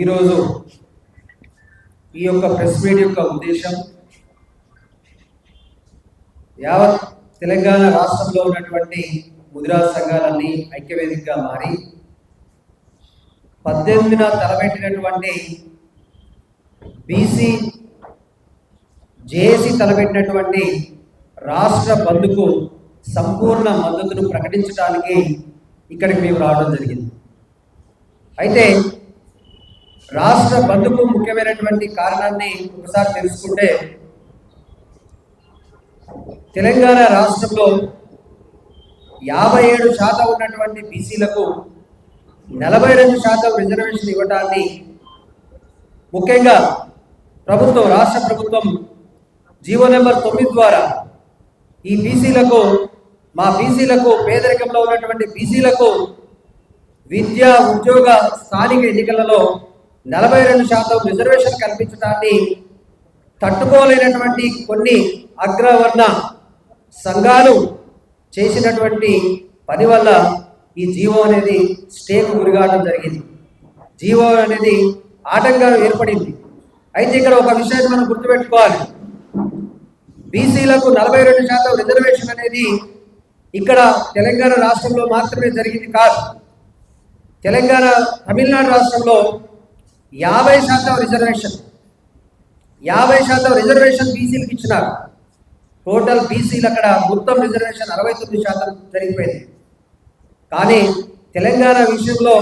ఈరోజు ఈ యొక్క ప్రెస్ మీట్ యొక్క ఉద్దేశం యావత్ తెలంగాణ రాష్ట్రంలో ఉన్నటువంటి ముద్రా సంఘాలన్నీ ఐక్యవేదికగా మారి పద్దెనిమిదిన తలపెట్టినటువంటి బీసీ జేఏసీ తలపెట్టినటువంటి రాష్ట్ర బంధుకు సంపూర్ణ మద్దతును ప్రకటించడానికి ఇక్కడికి మేము రావడం జరిగింది. అయితే రాష్ట్ర బంధుకు ముఖ్యమైనటువంటి కారణాన్ని ఒకసారి తెలుసుకుంటే తెలంగాణ రాష్ట్రంలో యాభై ఏడు శాతం ఉన్నటువంటి బీసీలకు నలభై రెండు శాతం రిజర్వేషన్ ఇవ్వటాన్ని ముఖ్యంగా ప్రభుత్వం రాష్ట్ర ప్రభుత్వం జీవో నెంబర్ తొమ్మిది ద్వారా ఈ బీసీలకు మా బీసీలకు పేదరికంలో ఉన్నటువంటి బీసీలకు విద్య ఉద్యోగ స్థానిక ఎన్నికలలో నలభై రెండు శాతం రిజర్వేషన్ కల్పించడాన్ని తట్టుకోలేనటువంటి కొన్ని అగ్రవర్ణ సంఘాలు చేసినటువంటి పని వల్ల ఈ జీవో అనేది స్టేకు గురికావడం జరిగింది. జీవో అనేది ఆటంకం ఏర్పడింది. అయితే ఇక్కడ ఒక విషయాన్ని మనం గుర్తుపెట్టుకోవాలి. బీసీలకు నలభై రెండు శాతం రిజర్వేషన్ అనేది ఇక్కడ తెలంగాణ రాష్ట్రంలో మాత్రమే జరిగింది కాదు. తెలంగాణ తమిళనాడు రాష్ట్రంలో యాభై శాతం రిజర్వేషన్ యాభై శాతం రిజర్వేషన్ బీసీలకు ఇచ్చినారు. టోటల్ బీసీలు అక్కడ మొత్తం రిజర్వేషన్ అరవై తొమ్మిది శాతం జరిగిపోయింది. కానీ తెలంగాణ విషయంలో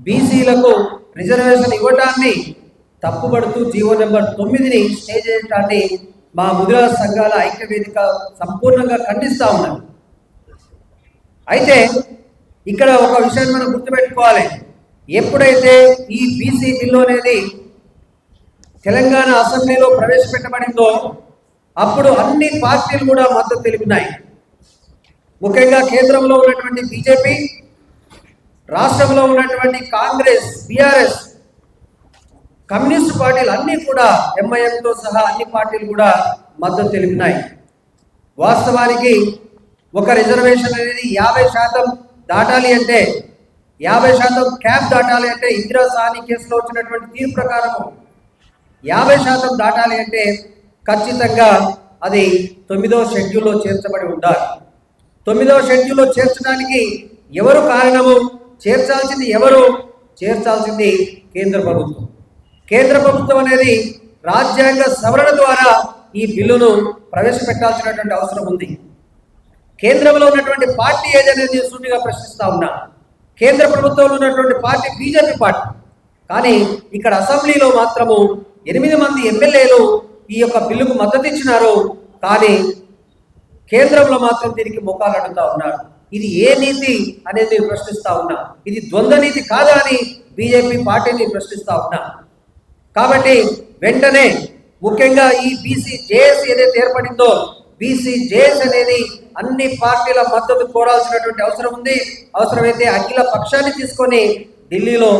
బీసీలకు రిజర్వేషన్ ఇవ్వటాన్ని తప్పుపడుతూ జీవో నెంబర్ తొమ్మిదిని స్టే చేయటాన్ని మా ముదిరాజ సంఘాల ఐక్య వేదిక సంపూర్ణంగా ఖండిస్తూ ఉన్నది. అయితే ఇక్కడ ఒక విషయాన్ని మనం గుర్తుపెట్టుకోవాలి. ఎప్పుడైతే ఈ బీసీ బిల్లు అనేది తెలంగాణ అసెంబ్లీలో ప్రవేశపెట్టబడిందో అప్పుడు అన్ని పార్టీలు కూడా మద్దతు తెలిపినాయి. ముఖ్యంగా కేంద్రంలో ఉన్నటువంటి బీజేపీ రాష్ట్రంలో ఉన్నటువంటి కాంగ్రెస్ బీఆర్ఎస్ కమ్యూనిస్ట్ పార్టీలు అన్నీ కూడా ఎంఐఎంతో సహా అన్ని పార్టీలు కూడా మద్దతు తెలిపినాయి. వాస్తవానికి ఒక రిజర్వేషన్ అనేది యాభై శాతం దాటాలి అంటే యాభై శాతం క్యాప్ దాటాలి అంటే ఇందిరా సాని కేసులో వచ్చినటువంటి తీర్పు ప్రకారము. యాభై శాతం దాటాలి అంటే ఖచ్చితంగా అది తొమ్మిదో షెడ్యూల్లో చేర్చబడి ఉండాలి. తొమ్మిదవ షెడ్యూల్లో చేర్చడానికి ఎవరు కారణము? చేర్చాల్సింది ఎవరు? చేర్చాల్సింది కేంద్ర ప్రభుత్వం. కేంద్ర ప్రభుత్వం అనేది రాజ్యాంగ సవరణ ద్వారా ఈ బిల్లును ప్రవేశపెట్టాల్సినటువంటి అవసరం ఉంది. కేంద్రంలో ఉన్నటువంటి పార్టీ ఏదనేది సూటిగా ప్రశ్నిస్తా ఉన్నా కేంద్ర ప్రభుత్వంలో ఉన్నటువంటి పార్టీ బీజేపీ పార్టీ. కానీ ఇక్కడ అసెంబ్లీలో మాత్రము ఎనిమిది మంది ఎమ్మెల్యేలు ఈ యొక్క బిల్లుకు మద్దతు ఇచ్చినారు. కానీ కేంద్రంలో మాత్రం దీనికి ముఖాలు అడుగుతా ఉన్నారు. ఇది ఏ నీతి అనేది నేను ప్రశ్నిస్తా ఉన్నా. ఇది ద్వంద్వ నీతి కాదా అని బీజేపీ పార్టీని ప్రశ్నిస్తా ఉన్నా. కాబట్టి వెంటనే ముఖ్యంగా ఈ బీసీ జేఏసీ ఏదైతే ఏర్పడిందో బీసీ జేఎస్ అనేది అన్ని పార్టీల మద్దతు కోరాల్సినటువంటి అవసరం ఉంది. అవసరమైతే అఖిల పక్షాన్ని తీసుకొని ఢిల్లీలో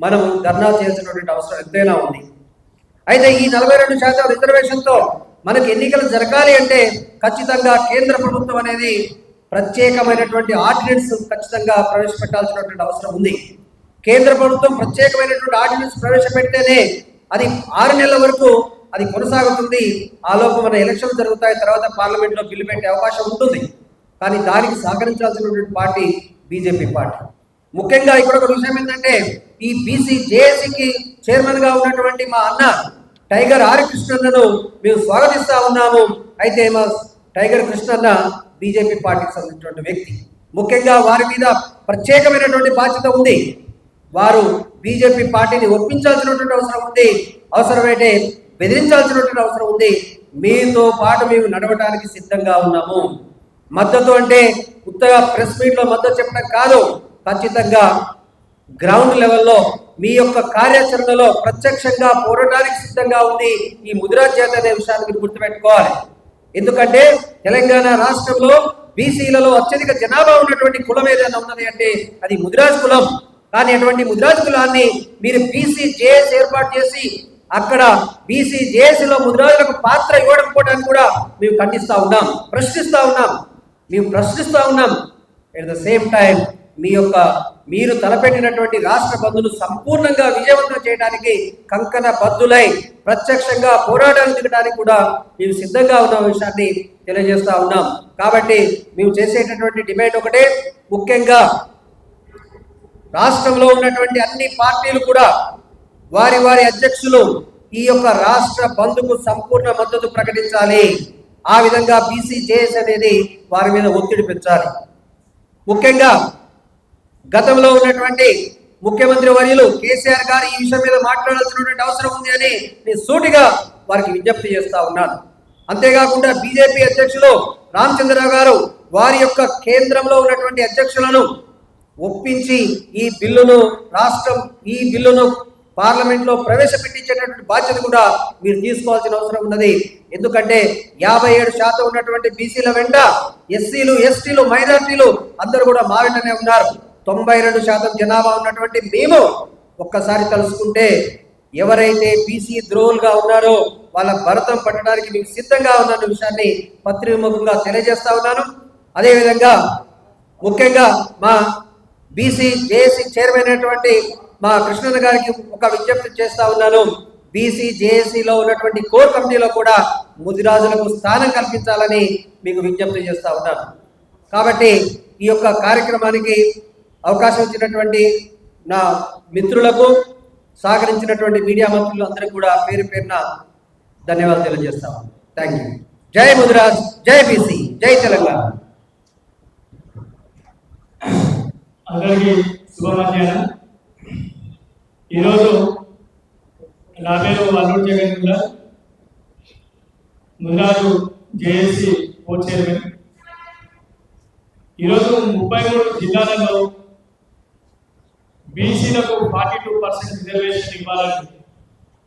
మనం ధర్నా చేయాల్సినటువంటి అవసరం ఎంతైనా ఉంది. అయితే ఈ నలభై రెండు శాతం రిజర్వేషన్తో మనకు ఎన్నికలు జరగాలి అంటే ఖచ్చితంగా కేంద్ర ప్రభుత్వం అనేది ప్రత్యేకమైనటువంటి ఆర్డినెన్స్ ఖచ్చితంగా ప్రవేశపెట్టాల్సినటువంటి అవసరం ఉంది. కేంద్ర ప్రభుత్వం ప్రత్యేకమైనటువంటి ఆర్డినెన్స్ ప్రవేశపెడితేనే అది ఆరు నెలల వరకు అది కొనసాగుతుంది. ఆలోపు మన ఎలక్షన్లు జరుగుతాయి. తర్వాత పార్లమెంట్లో బిల్లు పెట్టే అవకాశం ఉంటుంది. కానీ దానికి సహకరించాల్సినటువంటి పార్టీ బీజేపీ పార్టీ. ముఖ్యంగా ఇక్కడ ఒక విషయం ఏంటంటే ఈ బీసీ జేఏసీకి చైర్మన్గా ఉన్నటువంటి మా అన్న టైగర్ ఆర్ కృష్ణన్నను మేము స్వాగతిస్తా ఉన్నాము. అయితే మా టైగర్ కృష్ణన్న బీజేపీ పార్టీకి సంబంధించినటువంటి వ్యక్తి. ముఖ్యంగా వారి మీద ప్రత్యేకమైనటువంటి బాధ్యత ఉంది. వారు బీజేపీ పార్టీని ఒప్పించాల్సినటువంటి అవసరం ఉంది. అవసరమైతే బెదిరించాల్సినటువంటి అవసరం ఉంది. మీతో పాటు మేము నడవటానికి సిద్ధంగా ఉన్నాము. మద్దతు అంటే ఉత్తగా ప్రెస్ మీట్లో మద్దతు చెప్పడం కాదు. ఖచ్చితంగా గ్రౌండ్ లెవెల్లో మీ యొక్క కార్యాచరణలో ప్రత్యక్షంగా పోరాటానికి సిద్ధంగా ఉంది ఈ ముదిరాజ్ చేత అనే విషయాన్ని మీరు గుర్తుపెట్టుకోవాలి. ఎందుకంటే తెలంగాణ రాష్ట్రంలో బీసీలలో అత్యధిక జనాభా ఉన్నటువంటి కులం ఏదైనా ఉన్నది అంటే అది ముదిరాజ్ కులం. కానీ అటువంటి ముదిరాజ్ కులాన్ని మీరు బీసీ జేఎస్ ఏర్పాటు చేసి అక్కడ బీసీ జేఏసీలో ముద్రాజులకు పాత్ర ఇవ్వడం కూడా మేము ఖండిస్తూ ఉన్నాం ప్రశ్నిస్తూ ఉన్నాం మేము ప్రశ్నిస్తూ ఉన్నాం. ఎట్ ద సేమ్ టైం మీ యొక్క మీరు తలపెట్టినటువంటి రాష్ట్ర బంధును సంపూర్ణంగా విజయవంతం చేయడానికి కంకణ బద్దులై ప్రత్యక్షంగా పోరాటాలు దిగడానికి కూడా మేము సిద్ధంగా ఉన్న విషయాన్ని తెలియజేస్తూ ఉన్నాం. కాబట్టి మేము చేసేటటువంటి డిమాండ్ ఒకటే ముఖ్యంగా రాష్ట్రంలో ఉన్నటువంటి అన్ని పార్టీలు కూడా వారి వారి అధ్యక్షులు ఈ యొక్క రాష్ట్ర బంధుకు సంపూర్ణ మద్దతు ప్రకటించాలి. ఆ విధంగా బీసీ జేఎస్ అనేది వారి మీద ఒత్తిడి పెంచాలి. ముఖ్యంగా గతంలో ఉన్నటువంటి ముఖ్యమంత్రి వర్యులు కేసీఆర్ గారు ఈ విషయం మీద మాట్లాడాల్సినటువంటి అవసరం ఉంది అని నేను సూటిగా వారికి విజ్ఞప్తి చేస్తా ఉన్నాను. అంతేకాకుండా బీజేపీ అధ్యక్షులు రామచంద్రరావు గారు వారి యొక్క కేంద్రంలో ఉన్నటువంటి అధ్యక్షులను ఒప్పించి ఈ బిల్లును రాష్ట్రం ఈ బిల్లును పార్లమెంట్లో ప్రవేశపెట్టించేటటువంటి బాధ్యత కూడా మీరు తీసుకోవాల్సిన అవసరం ఉన్నది. ఎందుకంటే యాభై ఏడు శాతం ఉన్నటువంటి బీసీల వెంట ఎస్సీలు ఎస్టీలు మైనార్టీలు అందరూ కూడా మా వెంటనే ఉన్నారు. తొంభై రెండు శాతం జనాభా ఉన్నటువంటి మేము ఒక్కసారి తలుసుకుంటే ఎవరైతే బీసీ ద్రోహులుగా ఉన్నారో వాళ్ళ భరతం పట్టడానికి మీకు సిద్ధంగా ఉన్న విషయాన్ని పత్రిముఖంగా తెలియజేస్తా ఉన్నాను. అదేవిధంగా ముఖ్యంగా మా బీసీ జేఏసీ చైర్మన్ అయినటువంటి మా కృష్ణన్న గారికి ఒక విజ్ఞప్తి చేస్తా ఉన్నాను. బీసీ జేఏసీలో ఉన్నటువంటి కోర్ కమిటీలో కూడా ముదిరాజులకు స్థానం కల్పించాలని మీకు విజ్ఞప్తి చేస్తా ఉన్నాను. కాబట్టి ఈ యొక్క కార్యక్రమానికి అవకాశం ఇచ్చినటువంటి నా మిత్రులకు సహకరించినటువంటి మీడియా మంత్రులు అందరికీ కూడా పేరు పేరున ధన్యవాదాలు తెలియజేస్తాము థ్యాంక్ యూ జై ముదిరాజ్ జై బీసీ జై తెలంగాణ. అందరికీ శుభ మధ్యాహ్నం ఈరోజు నా పేరు అల్లుడు Jagan Mudiraj JAC co chairman ఈరోజు ముప్పై మూడు జిల్లాలలో బీసీలకు ఫార్టీ టూ పర్సెంట్ రిజర్వేషన్ ఇవ్వాలని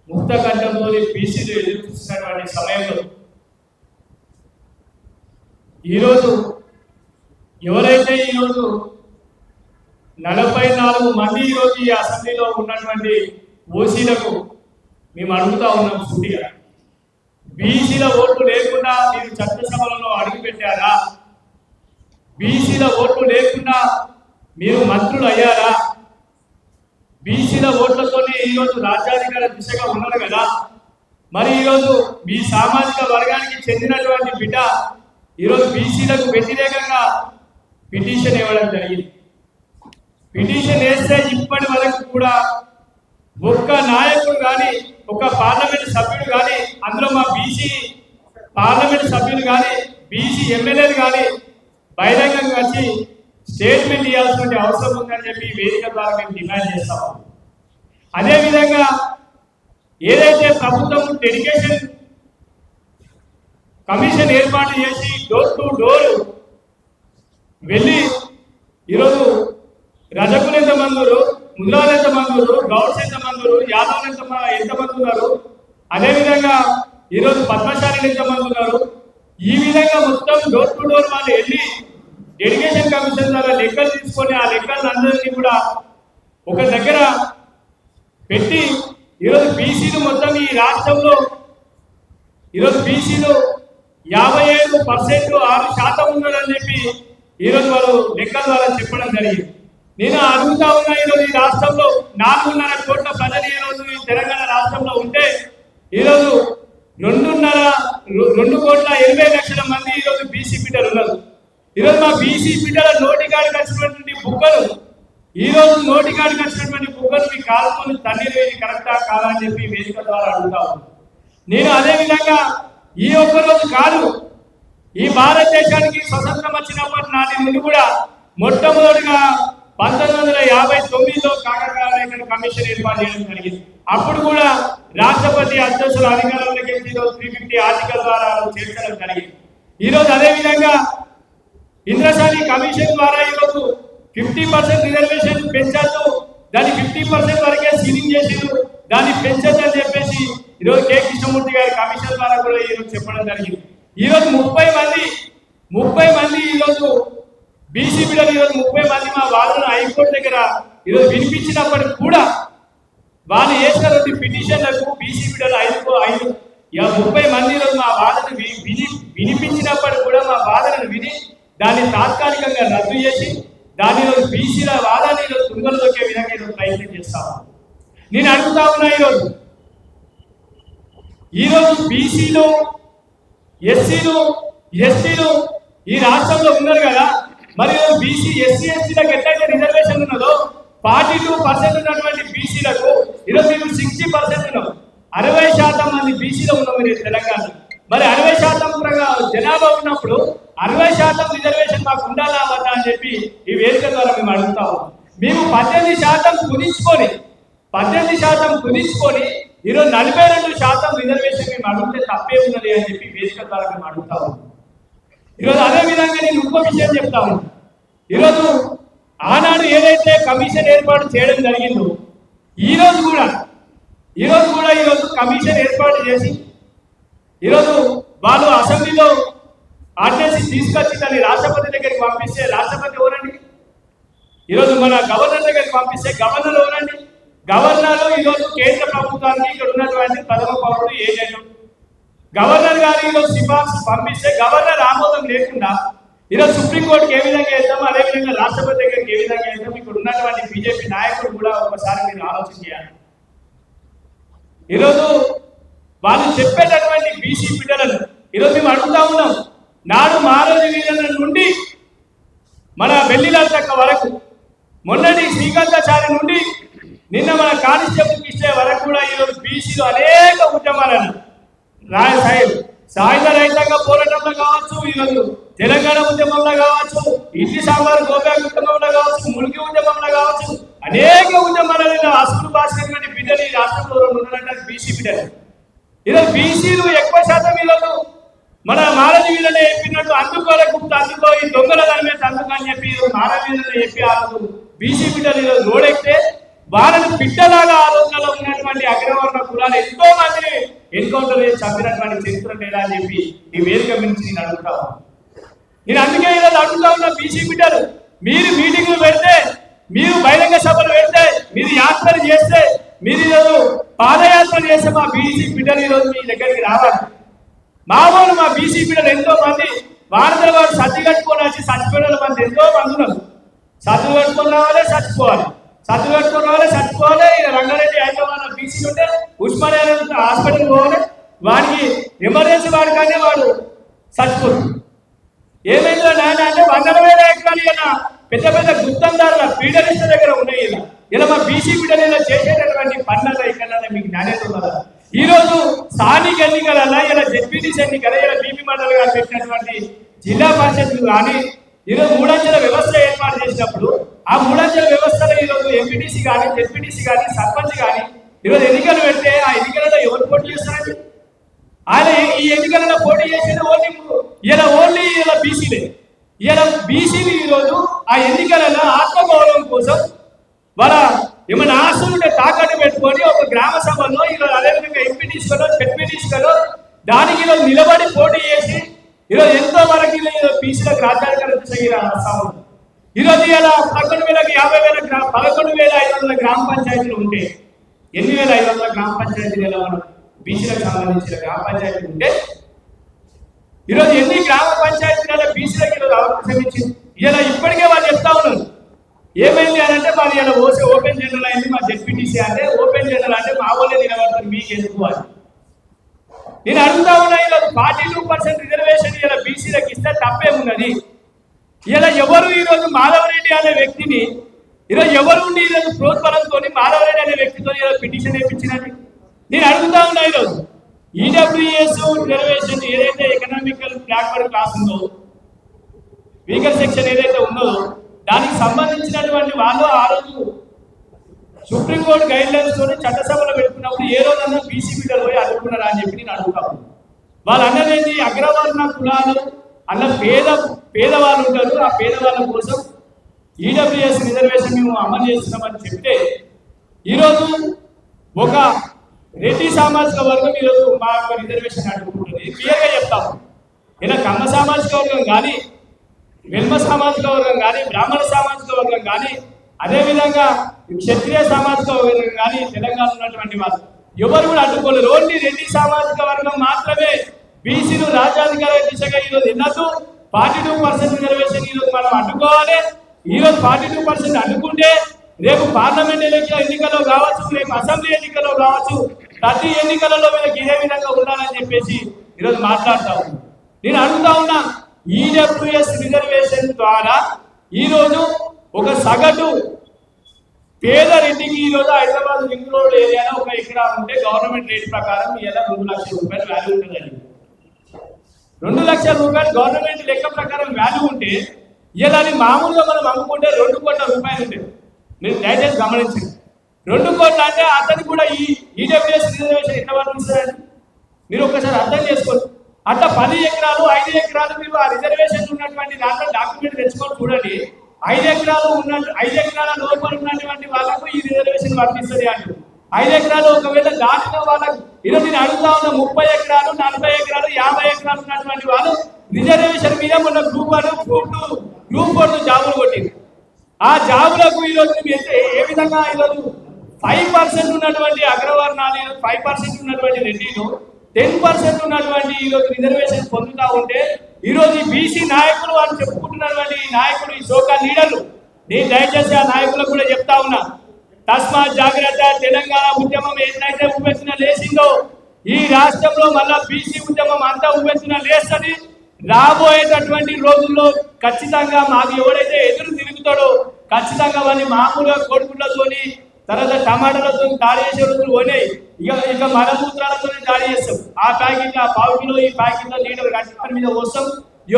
ముక్త కంఠంతో బీసీలు ఎదురు సమయంలో ఈరోజు ఎవరైతే ఈరోజు నలభై నాలుగు మంది ఈరోజు ఈ అసెంబ్లీలో ఉన్నటువంటి ఓసీలకు మేము అడుగుతా ఉన్నాం సూటిగా బీసీల ఓట్లు లేకుండా మీరు చట్టసభలలో అడుగుపెట్టారా? బీసీల ఓట్లు లేకుండా మీరు మంత్రులు అయ్యారా బీసీల ఓట్లతోనే ఈరోజు రాజ్యాధికార దిశగా ఉన్నారు కదా. మరి ఈరోజు మీ సామాజిక వర్గానికి చెందినటువంటి బిడ్డ ఈరోజు బీసీలకు వ్యతిరేకంగా పిటిషన్ ఇవ్వడం జరిగింది. పిటిషన్ వేస్తే ఇప్పటి వరకు కూడా ఒక్క నాయకుడు కానీ ఒక పార్లమెంట్ సభ్యుడు కానీ అందులో మా బీసీ పార్లమెంట్ సభ్యులు కానీ బీసీ ఎమ్మెల్యేలు కానీ బహిరంగంగా వచ్చి స్టేట్మెంట్ ఇవ్వాల్సిన అవసరం ఉందని చెప్పి వేదిక ద్వారా మేము డిమాండ్ చేస్తాము. అదేవిధంగా ఏదైతే ప్రభుత్వం డెడికేషన్ కమిషన్ ఏర్పాటు చేసి డోర్ టు డోర్ వెళ్ళి ఈరోజు రజకులు ఎంతమంది ఉన్నారు ముద్రాలు ఎంతమంది ఉన్నారు గౌడ్స్ ఎంతమంది ఉన్నారు యాదవులు ఎంత ఎంతమంది ఉన్నారు అదేవిధంగా ఈరోజు పద్మశాలీలు ఎంతమంది ఉన్నారు ఈ విధంగా మొత్తం డోర్ టు డోర్ వాళ్ళు వెళ్ళి ఎడ్యుకేషన్ కమిషన్ ద్వారా లెక్కలు తీసుకొని ఆ లెక్కలను అందరినీ కూడా ఒక దగ్గర పెట్టి ఈరోజు బీసీలు మొత్తం ఈ రాష్ట్రంలో ఈరోజు బీసీలు యాభై ఏడు పర్సెంట్ ఆరు శాతం ఉన్నారని చెప్పి ఈరోజు వాళ్ళు లెక్కల ద్వారా చెప్పడం జరిగింది. నేను అడుగుతా ఉన్నా ఈరోజు ఈ రాష్ట్రంలో నాలుగున్నర కోట్ల ప్రజలు ఈరోజు రోజు ఈ తెలంగాణ రాష్ట్రంలో ఉంటే ఈరోజు రెండున్నర రెండు కోట్ల ఎనభై లక్షల మంది ఈరోజు బీసీ బిడ్డలు ఉన్నారు. ఈరోజు మా బీసీ బిడ్డల నోటికాడికి వచ్చినటువంటి బుక్కలు ఈ రోజు నోటికాడికి వచ్చినటువంటి బుక్కలు మీ కాలుతో తన్నీరు వేసి కరెక్టా కాదా అని చెప్పి వేదిక ద్వారా అడుగుతా నేను అదే విధంగా ఈ ఒక్క రోజు కాదు ఈ భారతదేశానికి స్వతంత్రం వచ్చినప్పటి నాటి నుండి కూడా మొట్టమొదటిగా పంతొమ్మిది వందల యాభై తొమ్మిదిలో కాకరకాయ కమిషన్ ఏర్పాటు చేయడం జరిగింది. అప్పుడు కూడా రాష్ట్రపతి అధ్యక్షుల అధికారంలోకి వెళ్ళి ఈరోజు త్రీ ఫిఫ్టీ ఆర్టికల్ ద్వారా చేర్చడం జరిగింది. ఈ రోజు అదే విధంగా కమిషన్ ద్వారా ఈరోజు ఫిఫ్టీ పర్సెంట్ రిజర్వేషన్ పెంచద్దు దాన్ని ఫిఫ్టీ పర్సెంట్ వరకే సీలింగ్ చేసిండ్రు దాన్ని పెంచద్దు అని చెప్పేసి ఈరోజు కె కృష్ణమూర్తి గారి కమిషన్ ద్వారా కూడా ఈరోజు చెప్పడం జరిగింది. ఈరోజు ముప్పై మంది ముప్పై మంది ఈరోజు బీసీ బిడ్డలు ఈరోజు ముప్పై మంది మా వాదనలు హైకోర్టు దగ్గర ఈరోజు వినిపించినప్పటికి కూడా వాళ్ళు వేసినటువంటి పిటిషన్లకు బీసీ బిడ్డలు ఐదు ఐదు ఇక ముప్పై మంది ఈరోజు మా వాదన విని వినిపించినప్పటికి కూడా మా వాదనను విని దాన్ని తాత్కాలికంగా రద్దు చేసి దాని ఈరోజు బీసీల వాదాన్ని ఈరోజు తుంగలు దొక్కే విధంగా ఈరోజు ప్రయత్నం చేస్తాము నేను అడుగుతా ఉన్నా ఈరోజు ఈరోజు బీసీలు ఎస్సీలు ఎస్టీలు ఈ రాష్ట్రంలో ఉన్నారు కదా మరి బీసీ ఎస్సీ ఎస్టీలకు ఎట్లయితే రిజర్వేషన్ ఉన్నదో ఫార్టీ టూ పర్సెంట్ ఉన్నటువంటి బీసీలకు ఈరోజు ఇప్పుడు సిక్స్టీ పర్సెంట్ ఉన్నాం అరవై శాతం మంది బీసీలో ఉన్నాం మీరు తెలంగాణ. మరి అరవై శాతం జనాభా ఉన్నప్పుడు అరవై శాతం రిజర్వేషన్ మాకు ఉండాలా వద్దా అని చెప్పి ఈ వేదిక ద్వారా మేము అడుగుతాము మేము పద్దెనిమిది శాతం కుదించుకొని పద్దెనిమిది శాతం కుదించుకొని ఈరోజు నలభై రెండు శాతం రిజర్వేషన్ మేము అడిగితే తప్పే ఉన్నది అని చెప్పి వేదిక ద్వారా మేము అడుగుతాము ఈరోజు అదే విధంగా నేను ఇంకో విషయం చెప్తాను. ఈరోజు ఆనాడు ఏదైతే కమిషన్ ఏర్పాటు చేయడం జరిగిందో ఈరోజు కూడా ఈ రోజు కూడా ఈరోజు కమిషన్ ఏర్పాటు చేసి ఈరోజు వాళ్ళు అసెంబ్లీలో ఆర్టీసీ తీసుకొచ్చి దాన్ని రాష్ట్రపతి దగ్గరికి పంపిస్తే రాష్ట్రపతి ఎవరండి? ఈరోజు మన గవర్నర్ దగ్గరికి పంపిస్తే గవర్నర్ ఎవరండి? గవర్నర్ ఈరోజు కేంద్ర ప్రభుత్వానికి ఇక్కడ ఉన్నటువంటి ప్రథమ పౌరుడు ఏజెంట్. గవర్నర్ గారు ఈరోజు సిఫార్సు పంపిస్తే గవర్నర్ ఆమోదం లేకుండా ఈరోజు సుప్రీంకోర్టుకి ఏ విధంగా వెళ్తామో అదేవిధంగా రాష్ట్రపతి దగ్గరికి ఏ విధంగా వెళ్తాం ఇక్కడ ఉన్నటువంటి బీజేపీ నాయకులు కూడా ఒకసారి మీరు ఆలోచన చేయాలి. ఈరోజు వాళ్ళు చెప్పేటటువంటి బీసీ బిడ్డలను ఈరోజు మేము అడుగుతా ఉన్నాం నాడు మారోజు వీరన్న నుండి మన వెల్లిలంతక్క వరకు మొన్నటి శ్రీకాంతాచారి నుండి నిన్న మన కానిస్టేబుల్ ఇచ్చే వరకు కూడా ఈరోజు బీసీలు అనేక ఉద్యమాలను రాయ సాయిల్ సాయుధ రైతాంగ పోరాటంలో కావచ్చు ఈరోజు తెలంగాణ ఉద్యమంలో కావచ్చు ఇంటి సాంబార్ గోబ్యాక్ ఉద్యమంలో కావచ్చు ములికి ఉద్యమంలో కావచ్చు అనేక ఉద్యమాలలో అసలు భాషటువంటి బిడ్డలు ఈ రాష్ట్రంలో ఉన్నారంటే బీసీ బిడ్డలు. ఈరోజు బీసీలు ఎక్కువ శాతం ఈరోజు మన మారజీ వీళ్ళనే చెప్పినట్టు అందుకోలే గుప్త అందుకో ఈ దొంగల దాని మీద అందుకు అని చెప్పి ఈరోజు చెప్పి ఆ రోజు బీసీ బిడ్డలు ఈరోజు రోడెక్కితే వాళ్ళని బిడ్డలాగా ఆ రోజులలో ఉన్నటువంటి అగ్రవర్ణ కులాలు ఎంతో మంది ఎన్కౌంటర్ చేసి చంపినటువంటి చరిత్ర లేదా అని చెప్పి ఈ వేదిక గురించి నేను అడుగుతా నేను అందుకే ఈరోజు అడుగుతా ఉన్న బీసీ బిడ్డలు. మీరు మీటింగ్లు పెడితే మీరు బహిరంగ సభలు పెడితే మీరు యాత్రలు చేస్తే మీరు ఈరోజు పాదయాత్ర చేస్తే మా బీసీ బిడ్డలు ఈరోజు మీ దగ్గరికి రావాలి. మామూలు మా బీసీ బిడ్డలు ఎంతో మంది వారందరూ వారు సర్ది కట్టుకొని వచ్చి చచ్చిపోయిన మంది ఎంతో మంది ఉన్నారు. సర్దులు కట్టుకొని రావాలి చచ్చిపోవాలి సర్దులు కట్టుకొని రావాలి చచ్చిపోవాలి ఇక రంగారెడ్డి హైదరాబాద్ బీసీ ఉంటే ఉస్మానియా హాస్పిటల్ పోవాలి. వాడికి ఎమర్జెన్సీ వాడికనే వాడు చచ్చిపోతుంది ఏమైందో నాయన అంటే వందల వేల ఎకరాలు ఇలా పెద్ద పెద్ద గుత్తందారుల పీడలిస్ట దగ్గర ఉన్నాయి ఇలా ఇలా మా బీసీ పీడలు ఇలా చేసేటటువంటి పనులలో ఇక్కడ మీకు నాణ్యత ఉన్నదా? ఈ రోజు స్థానిక ఎన్నికల ఇలా జెడ్పీటీసీ ఎన్నికల ఇలా బీపీ మండలి గారు పెట్టినటువంటి జిల్లా పరిషత్లు కానీ ఈరోజు మూడంచెల వ్యవస్థ ఏర్పాటు చేసినప్పుడు ఆ మూడంచెల వ్యవస్థలో ఈరోజు ఎంపీటీసీ కానీ జెడ్పీటీసీ కానీ సర్పంచ్ కానీ ఈరోజు ఎన్నికలు పెడితే ఆ ఎన్నికలలో ఎవరు పోటీ చేస్తారండి? ఆయన ఈ ఎన్నికలలో పోటీ చేసేది ఓన్లీ ఇలా ఓన్లీ ఇలా బీసీలే ఇలా బీసీలు ఈరోజు ఆ ఎన్నికలలో ఆత్మగౌరవం కోసం వాళ్ళ ఏమైనా ఆస్తులు తాకట్టు పెట్టుకొని ఒక గ్రామ సభలో ఈరోజు అదేవిధంగా ఎంపీ తీసుకోలో జడ్పీ దానికి ఈరోజు నిలబడి పోటీ చేసి ఈరోజు ఎంతో వరకు ఈరోజు బీసీలకు రాజ్యాంగ సభ ఈరోజు ఇలా పదకొండు వేలకు యాభై వేల గ్రామ పదకొండు వేల ఐదు వందల గ్రామ పంచాయతీలు ఉంటే ఎన్ని వేల ఐదు వందల గ్రామ పంచాయతీలు ఎలా మనం బీసీలకు సంబంధించిన గ్రామ పంచాయతీలు ఉంటే? ఈరోజు ఎన్ని గ్రామ పంచాయతీలలో బీసీలకు ఈరోజు అవకాశం ఇచ్చింది ఇలా ఇప్పటికే వాళ్ళు చెప్తా ఉన్నారు. ఏమైంది అని అంటే మాది ఇలా ఓసే ఓపెన్ జనరల్ అయింది మా జెడ్పీటీసీ అంటే ఓపెన్ జనరల్ అంటే మా వాళ్ళే నిలబడతారు మీకు ఎందుకు అని. నేను అడుగుతా ఉన్నా ఇలా ఫార్టీ టూ పర్సెంట్ రిజర్వేషన్ ఇలా బీసీలకు ఇస్తే తప్పేమున్నది? ఇలా ఎవరు ఈరోజు మాధవరెడ్డి అనే వ్యక్తిని ఈరోజు ఎవరు ఉండి ఈరోజు ప్రోత్సాహంతో మాధవరెడ్డి అనే వ్యక్తితో ఇలా పిటిషన్ వేయించినది? నేను అడుగుతా ఉన్నా ఈరోజు ఈడబ్ల్యూఎస్ రిజర్వేషన్ ఏదైతే ఎకనామికల్ బ్యాక్వర్డ్ క్లాస్ ఉందో వీకర్ సెక్షన్ ఏదైతే ఉందో దానికి సంబంధించినటువంటి వాళ్ళు ఆ రోజు సుప్రీంకోర్టు గైడ్ లైన్స్ తోని చట్టసభలో పెట్టుకున్నప్పుడు ఏ రోజన్నా బీసీ బిడ్డలు పోయి అడుగుతున్నారా అని చెప్పి నేను అడుగుతాను వాళ్ళు అన్నదేంటి అగ్రవర్ణ కులాలు అన్న పేద పేదవాళ్ళు ఉంటారు. ఆ పేదవాళ్ళ కోసం ఈడబ్ల్యూఎస్ రిజర్వేషన్ మేము అమలు చేస్తున్నామని చెప్తే ఈరోజు ఒక రెడ్డి సామాజిక వర్గం ఈరోజు మా యొక్క రిజర్వేషన్ అడుగుకుంటుంది క్లియర్గా చెప్తాము ఇలా కమ్మ సామాజిక వర్గం కానీ వెల్మ సామాజిక వర్గం కానీ బ్రాహ్మణ సామాజిక వర్గం కానీ అదేవిధంగా క్షత్రియ సామాజిక వర్గం కానీ తెలంగాణ ఉన్నటువంటి వాళ్ళు ఎవరు కూడా అడ్డుకోలేరు. ఓన్లీ రెడ్డి సామాజిక వర్గం మాత్రమే బీసీలు రాజ్యాధికార దిశగా ఈరోజు ఎన్నదు ఫార్టీ టూ పర్సెంట్ రిజర్వేషన్ ఈరోజు మనం అడ్డుకోవాలి. ఈరోజు ఫార్టీ టూ పర్సెంట్ అడ్డుకుంటే రేపు పార్లమెంట్ ఎన్నికల ఎన్నికల్లో కావచ్చు రేపు అసెంబ్లీ ఎన్నికల్లో కావచ్చు ప్రతి ఎన్నికలలో వీళ్ళకి ఇదే విధంగా ఉండాలని చెప్పేసి ఈరోజు మాట్లాడుతా ఉన్నాను నేను అడుగుతా ఉన్నా ఈడబ్ల్యూఎస్ రిజర్వేషన్ ద్వారా ఈరోజు ఒక సగటు పేదరెడ్డికి ఈరోజు హైదరాబాద్ రింగ్ రోడ్ ఏరియాలో ఒక ఎకరా ఉంటే గవర్నమెంట్ రేట్ ప్రకారం ఇలా రెండు లక్షల రూపాయలు వాల్యూ ఉంటుందండి. రెండు లక్షల రూపాయలు గవర్నమెంట్ లెక్క ప్రకారం వాల్యూ ఉంటే ఇలా మామూలుగా మనం అమ్ముకుంటే రెండు కోట్ల రూపాయలు ఉంటాయి. మీరు దయచేసి గమనించండి. రెండు కోట్ల అంటే అతను కూడా ఈ ఈడబ్ల్యూఎస్ రిజర్వేషన్ ఎంత వర్తిస్తుందండి? మీరు ఒకసారి అర్థం చేసుకోండి. అట్లా పది ఎకరాలు ఐదు ఎకరాలు మీరు ఆ రిజర్వేషన్ ఉన్నటువంటి దాంట్లో డాక్యుమెంట్ తెచ్చుకొని చూడండి. ఐదు ఎకరాలు ఉన్న ఐదు ఎకరాల లోపల ఉన్నటువంటి వాళ్ళకు ఈ రిజర్వేషన్ వర్తిస్తుంది అంటారు ఐదు ఎకరాలు ఒకవేళ దాటిన వాళ్ళకు ఈరోజు నేను అడుగుతా ఉన్న ముప్పై ఎకరాలు నలభై ఎకరాలు యాభై ఎకరాలు ఉన్నటువంటి వాళ్ళు రిజర్వేషన్ మీద మొన్న group one group two group one జాబులు కొట్టింది ఆ జాబులకు ఈరోజు ఏ విధంగా ఈరోజు ఫైవ్ పర్సెంట్ ఉన్నటువంటి అగ్రవర్ణాలు ఫైవ్ పర్సెంట్ ఉన్నటువంటి రెడ్డిలు టెన్ పర్సెంట్ ఉన్నటువంటి ఈరోజు రిజర్వేషన్ పొందుతా ఉంటే ఈరోజు ఈ బీసీ నాయకులు అని చెప్పుకుంటున్నటువంటి ఈ నాయకులు ఈ సోకా లీడర్లు నేను దయచేసి ఆ నాయకులకు కూడా చెప్తా ఉన్నా. తస్మా జాగ్రత్త తెలంగాణ ఉద్యమం ఎట్లయితే ఉపెత్తున లేచిందో ఈ రాష్ట్రంలో మళ్ళా బీసీ ఉద్యమం అంతా ఉపెత్తున లేస్తుంది. రాబోయేటటువంటి రోజుల్లో ఖచ్చితంగా మాకు ఎవడైతే ఎదురు తిరుగుతాడో ఖచ్చితంగా వాడిని మామూలుగా కొడుకులతోని తర్వాత టమాటాలతో దాడి చేసే రోజులు పోయినాయి. ఇక ఇక మలమూత్రాలతో దాడి చేస్తాం. ఆ ప్యాకెట్ ఆ పావు కిలో ఈ ప్యాకెట్లో లీటర్ కట్టి మీద వస్తాం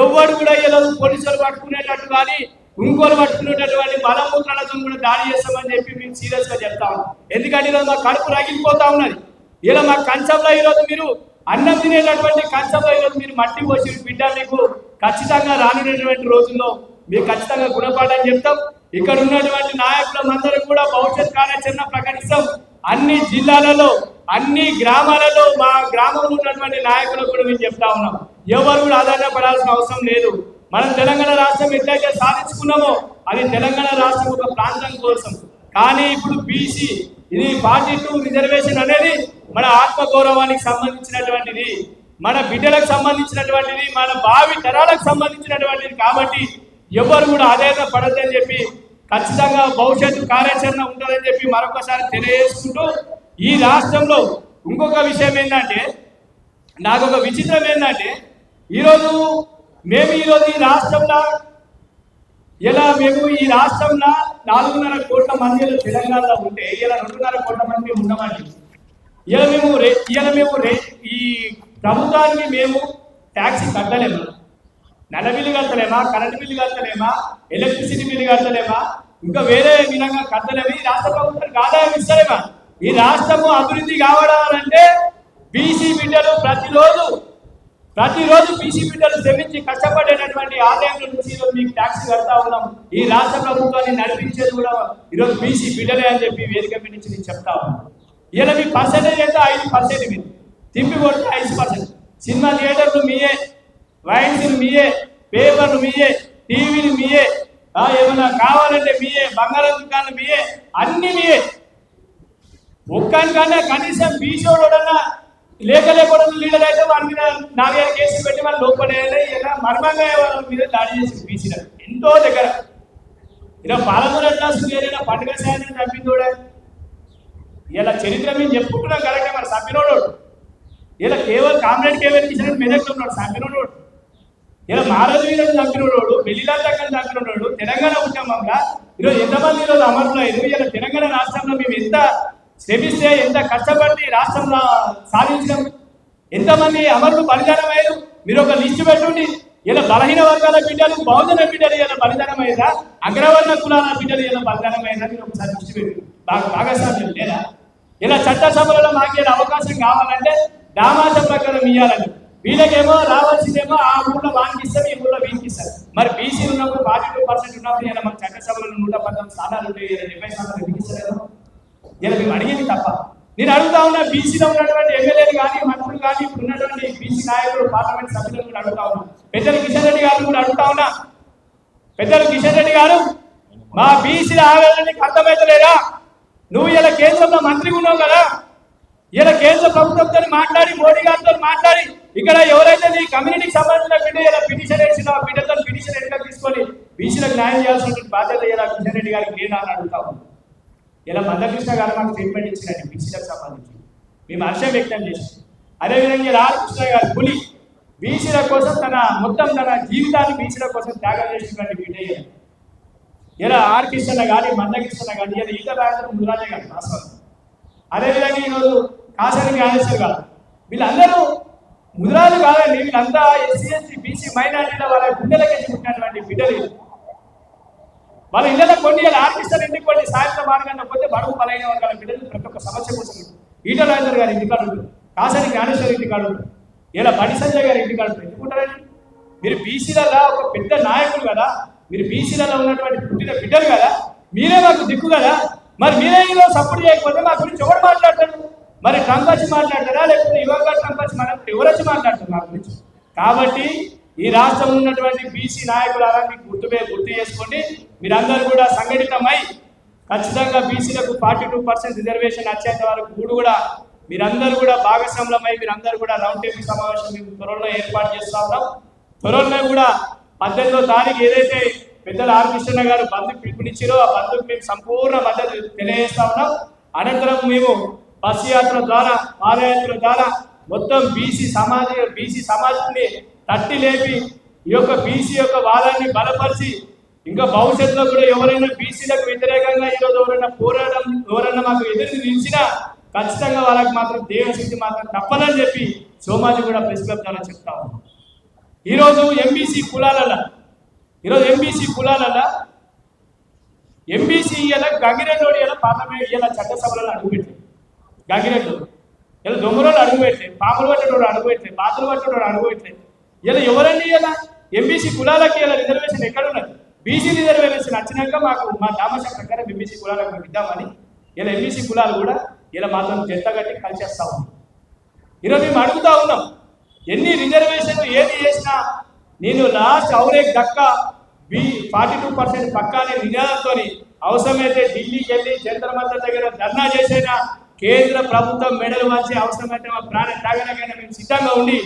ఎవరు కూడా ఇలా పోలీసులు పట్టుకునేటట్టు కానీ ఇంకోలు పట్టుకునేటటువంటి మలమూత్రాలతో కూడా దాడి చేస్తామని చెప్పి మేము సీరియస్గా చెప్తా ఎందుకంటే ఈరోజు మా కడుపు రగిలిపోతా ఉన్నది. ఇలా మా కంచంలో ఈరోజు మీరు అన్నం తినేటటువంటి కంచంలో ఈరోజు మీరు మట్టి పోసి బిడ్డ మీకు ఖచ్చితంగా రానున్నటువంటి రోజుల్లో మీకు ఖచ్చితంగా గుణపాఠం చెప్తాం. ఇక్కడ ఉన్నటువంటి నాయకులందరూ కూడా భవిష్యత్ కార్యాచరణ ప్రకటిస్తాం. అన్ని జిల్లాలలో అన్ని గ్రామాలలో మా గ్రామంలో ఉన్నటువంటి నాయకులకు కూడా మేము చెప్తా ఉన్నాం. ఎవరు కూడా ఆధారపడాల్సిన అవసరం లేదు. మనం తెలంగాణ రాష్ట్రం ఎట్లయితే సాధించుకున్నామో అది తెలంగాణ రాష్ట్రం ఒక ప్రాంతం కోసం. కానీ ఇప్పుడు బీసీ ఇది ఫార్టీ టూ రిజర్వేషన్ అనేది మన ఆత్మగౌరవానికి సంబంధించినటువంటిది. మన బిడ్డలకు సంబంధించినటువంటిది మన భావి తరాలకు సంబంధించినటువంటిది కాబట్టి ఎవరు కూడా ఆదాయం పడద్దని చెప్పి ఖచ్చితంగా భవిష్యత్తు కార్యాచరణ ఉంటుందని చెప్పి మరొకసారి తెలియజేసుకుంటూ ఈ రాష్ట్రంలో ఇంకొక విషయం ఏంటంటే నాకు ఒక విచిత్రం ఏంటంటే ఈరోజు మేము ఈరోజు ఈ రాష్ట్రంలో ఇలా మేము ఈ రాష్ట్రంలో నాలుగున్నర కోట్ల మందిలో తెలంగాణలో ఉంటే ఇలా రెండున్నర కోట్ల మంది ఉండమండి. ఇలా మేము రే ఇలా మేము రే ఈ ప్రభుత్వానికి మేము ట్యాక్సీ కట్టలేము. నెల బిల్లు కట్టలేమా కరెంట్ బిల్లు కట్టలేమా ఎలక్ట్రిసిటీ బిల్లు కట్టలేమా ఇంకా వేరే విధంగా కట్టలేమా ఈ రాష్ట్ర ప్రభుత్వానికి ఆదాయం ఇస్తలేమా? ఈ రాష్ట్రము అభివృద్ధి కావడాలంటే బీసీ బిడ్డలు ప్రతిరోజు ప్రతిరోజు బీసీ బిడ్డలు శ్రమించి కష్టపడేటటువంటి ఆదాయం నుంచి ఈరోజు మీకు ట్యాక్స్ కడతా ఉన్నాం. ఈ రాష్ట్ర ప్రభుత్వాన్ని నడిపించేది కూడా ఈరోజు బీసీ బిడ్డలే అని చెప్పి వేదిక మీద నుంచి నేను చెప్తా ఉన్నాను ఇలా మీ పర్సెంటేజ్ అయితే ఐదు పర్సెంట్ మీరు. తిప్పి కొడితే ఐదు పర్సెంట్ సినిమా థియేటర్లు మీయే. వైన్స్ మీయే పేపర్లు మీయే టీవీలు మీయే ఏమైనా ఏమన్నా కావాలంటే మీయే బంగారం దుకాణాలు మీయే అన్ని మీయే. ఒక్కనికన్నా కనీసం బీసోడన్నా లేక లేకుండా లీడర్ అయితే వాడి మీద నాలుగైదు కేసులు పెట్టి వాళ్ళు లోపడేయాలి ఇలా మర్మంగా వాళ్ళ మీద దాడి చేసి బీసీలు ఎంతో దగ్గర. ఇలా పాలమూరు అట్లా ఏదైనా పండుగ సాయంత్రం చంపిందోడే ఇలా చరిత్ర మేము చెప్పుకున్నాం కరెక్టే మరి సభ్యునోడు ఇలా కేవలం కామ్రేడ్ కేవలం ఇచ్చిన మెదక్ ఉన్నాడు సభ్యునోడు ఇలా మారదు వీరుడు చంపినోడు పెళ్ళిలాల్ దగ్గర చంపినోడు తెలంగాణ ఉద్యమంగా ఈరోజు ఎంతమంది ఈరోజు అమరులయ్యారు ఇలా తెలంగాణ రాష్ట్రంలో మేము ఎంత శ్రమిస్తే ఎంత కష్టపడి రాష్ట్రంలో సాధించడం ఎంతమంది అమరులు బలిదానం అయ్యారు? మీరు ఒక లిస్టు పెట్టుండి ఇలా బలహీన వర్గాల బిడ్డలు బహుజన బిడ్డలు ఇలా బలిదానమైందా అగ్రవర్ణ కులాల బిడ్డలు ఇలా బలిదానమైందా మీరు ఒకసారి లిస్టు పెట్టి బాగా భాగస్వామ్యం లేదా? ఇలా చట్టసభలలో మాకు అవకాశం కావాలంటే దామాస ప్రకారం ఇవ్వాలని వీళ్ళకేమో రావాల్సిందేమో ఆ ఊళ్ళో వానికి ఈ ఊళ్ళో వీనికిస్తారు మరి బీసీ ఉన్నప్పుడు ఫార్టీ టూ పర్సెంట్ ఉన్నప్పుడు ఇలా మన చట్టసభలో నూట పద్నాలుగు స్థానాలు ఉంటాయి ఇలా డెబ్బై స్థానాలు ఎందుకు ఇలా మేము అడిగింది తప్ప. నేను అడుగుతా ఉన్నా బీసీలో ఉన్నటువంటి ఎమ్మెల్యేలు కానీ మంత్రులు కానీ ఇప్పుడు ఉన్నటువంటి బీసీ నాయకులు పార్లమెంట్ సభ్యులను కూడా అడుగుతా ఉన్నా. పెద్దలు కిషన్ రెడ్డి గారు కూడా అడుగుతా ఉన్నా. పెద్దలు కిషన్ రెడ్డి గారు మా బీసీల ఆవేదన నీకు నువ్వు ఇలా కేంద్రంలో మంత్రి ఉన్నావు కదా. ఇలా కేంద్ర ప్రభుత్వంతో మాట్లాడి మోడీ గారితో మాట్లాడి ఇక్కడ ఎవరైతే నీ కమ్యూనిటీకి సంబంధించిన బిడ్డ ఇలా పిటిషన్ వేసిన బిడ్డతో పిటిషన్ ఎట్లా తీసుకొని బీసీలకు న్యాయం చేయాల్సిన బాధ్యత ఇలా కిషన్రెడ్డి గారికి నేను అని అడుగుతా ఇలా మందకృష్ణ గారు మాకు ట్రీట్మెంట్ ఇచ్చినండి బీసీలకు సంబంధించి. మేము హర్షం వ్యక్తం చేసాం అదేవిధంగా ఇలా గారు పులి బీసీల కోసం తన మొత్తం తన జీవితాన్ని బీసీల కోసం త్యాగం చేసినటువంటి బిడ్డ ఇలా ఆర్ కృష్ణ కానీ మందకృష్ణ కానీ ఇలా ఈత రాజు ముదిరాజే గారు వాస్తవం. అదేవిధంగా ఈరోజు కాసరి జ్ఞానేశ్వర్ గారు. వీళ్ళందరూ ముదిరాజు కాదండి వీళ్ళంతా ఎస్సీ ఎస్టీ బీసీ మైనారిటీల వాళ్ళ బిడ్డలకి పుట్టినటువంటి బిడ్డలు వాళ్ళ. ఇళ్ళలో కొన్ని ఇలా ఆర్టిస్టర్ కొన్ని సాయంత్రం మార్గంలో పోతే బడుగు బలైన వర్గాల బిడ్డలు ప్రతి ఒక్క సమస్య కోసం ఈటల రాజేందర్ గారి ఇంటి కాడు కాసాని జ్ఞానేశ్వర్ ఇంటి కాడు ఇలా బండి సంజయ్ గారి ఇంటి కాడు ఎందుకుంటారండి మీరు బీసీలలో ఒక పెద్ద నాయకులు కదా మీరు బీసీలలో ఉన్నటువంటి పుట్టిన బిడ్డలు కదా మీరే మాకు దిక్కు కదా. మరి మీరే ఈరోజు సపోర్ట్ చేయకపోతే మా గురించి ఎవరు మాట్లాడతాడు మరి ట్రంప్ వచ్చి మాట్లాడతారా? లేకపోతే యువక ట్రంప్ వచ్చి మాట్లాడతారు ఎవరు వచ్చి మాట్లాడతారు నా గురించి? కాబట్టి ఈ రాష్ట్రంలో ఉన్నటువంటి బీసీ నాయకులు అలా మీకు గుర్తు గుర్తు చేసుకోండి. మీరందరూ కూడా సంఘటితమై ఖచ్చితంగా బీసీలకు ఫార్టీ టూ పర్సెంట్ రిజర్వేషన్ వచ్చేంత వరకు కూడా కూడా మీరందరూ కూడా భాగస్వాములమై మీరందరూ కూడా రౌండ్ టేబుల్ సమావేశం మేము త్వరలో ఏర్పాటు చేస్తా ఉన్నాం. త్వరలో కూడా పద్దెనిమిదో తారీఖు ఏదైతే పెద్దల ఆర్ కృష్ణ గారు బంధుకు పిలుపునిచ్చారో ఆ బంధుకు మేము సంపూర్ణ మద్దతు తెలియజేస్తా ఉన్నాం. అనంతరం మేము బస్సు యాత్ర ద్వారా పాదయాత్ర ద్వారా మొత్తం బీసీ సమాజ బీసీ సమాజాన్ని తట్టి లేపి ఈ యొక్క బీసీ యొక్క వాదాన్ని బలపరిచి ఇంకా భవిష్యత్తులో కూడా ఎవరైనా బీసీలకు వ్యతిరేకంగా ఈరోజు ఎవరైనా పోరాటం ఎవరైనా మాకు ఎదురు నిలిచినా ఖచ్చితంగా వాళ్ళకి మాత్రం దేవశక్తి మాత్రం తప్పదని చెప్పి సోమాజి కూడా ప్రెస్ క్లబ్ ద్వారా చెప్తా ఉన్నాం. ఈరోజు ఎంబీసీ కులాలలో ఈరోజు ఎంబీసీ కులాలలో ఎంబీసీ ఇలా గంగిరెడ్డి ఇలా పార్లమెంట్ ఇలా చట్టసభలలో అడుగుపెట్టారు గంగిరెడ్డి ఇలా దొంగరోళ్ళు అడుగుపెట్టే పాపలు పట్టేటోడు అడుగుపెట్టే బాతులు పట్టేటోడు అడుగుపెట్టే. ఇలా ఎవరండి ఇలా? ఎంబీసీ కులాలకి ఇలా రిజర్వేషన్ ఎక్కడ ఉన్నది బీసీ రిజర్వేషన్ వచ్చినాక మాకు మా దామశ ప్రకారం ఎంబీసీ కులాలకు మేము ఇద్దామని ఇలా ఎంబీసీ కులాలు కూడా ఇలా మాత్రం జంట కట్టి కలిసేస్తా ఉన్నాం. ఈరోజు మేము అడుగుతా ఉన్నాం ఎన్ని రిజర్వేషన్లు ఏది చేసినా నేను లాస్ట్ ఔరేక్ దక్క బి ఫార్టీ టూ పర్సెంట్ పక్కానే నినాదంతో అవసరమైతే ఢిల్లీకి వెళ్ళి జంతర్ మంత్ర దగ్గర ధర్నా చేసైనా కేంద్ర ప్రభుత్వం మెడలు వంచి అవసరమైతే మా ప్రాణ త్యాగనకైనా మేము సిద్ధంగా ఉండి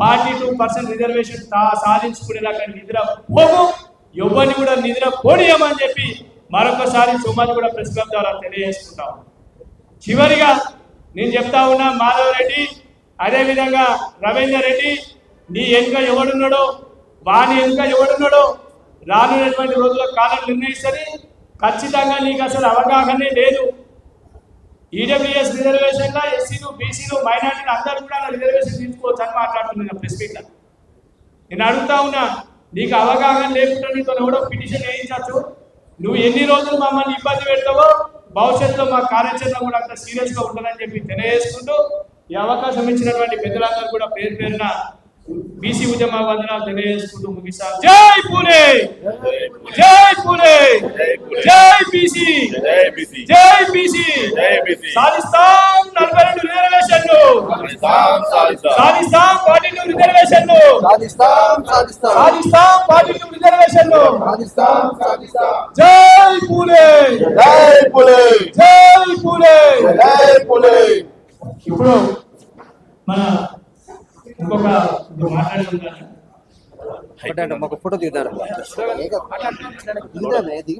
ఫార్టీ టూ పర్సెంట్ రిజర్వేషన్ సాధించుకునేలాగా నిద్ర పోము. ఎవరిని కూడా నిద్ర పోనీయమని చెప్పి మరొకసారి సుమన్ కూడా ప్రెస్ క్లబ్ ద్వారా తెలియజేసుకుంటాం. చివరిగా నేను చెప్తా ఉన్నా మాధవ్ రెడ్డి అదేవిధంగా రవీందర్ రెడ్డి నీ వెనుక ఎవడున్నాడో వాని వెనుక ఎవడున్నాడో రానున్నటువంటి రోజుల కాలం నిర్ణయిస్తుంది. ఖచ్చితంగా నీకు అసలు అవగాహనే లేదు. ఈడబ్ల్యూఎస్ రిజర్వేషన్లో ఎస్సీలు బీసీలు మైనార్టీలు అందరూ కూడా రిజర్వేషన్ తీసుకోవచ్చు అని మాట్లాడుతున్నాను ప్రెస్ మీట్లో నేను అడుగుతా ఉన్నా నీకు అవగాహన లేకుండా నీతో ఎవడో పిటిషన్ వేయించచ్చు నువ్వు ఎన్ని రోజులు మమ్మల్ని ఇబ్బంది పెడతావో భవిష్యత్తులో మా కార్యాచరణ కూడా అంత సీరియస్గా ఉండదని ఉంటుందని చెప్పి తెలియజేసుకుంటూ ఈ అవకాశం ఇచ్చినటువంటి పెద్దలందరూ కూడా పేరు పేరున బీసీ ఉద్యమ వందనాలు తెలియజేసుకుంటూ ముగిస్తాను జై పూలే జై పూలే జై బీసీ! జై బీసీ! సాధిస్తాం నలభై రెండు రిజర్వేషన్లు. సాధిస్తాం ఫార్టీ టూ రిజర్వేషన్లు. సాధిస్తాం ఫార్టీ టూ రిజర్వేషన్లు. జై పూలే జై పులే జై పూలే జై పులే ఇప్పుడు మన ఇంకొక మాట్లాడుకుంటాను మాకు ఫోటో దిగుతారు? దిగుతానే దిగి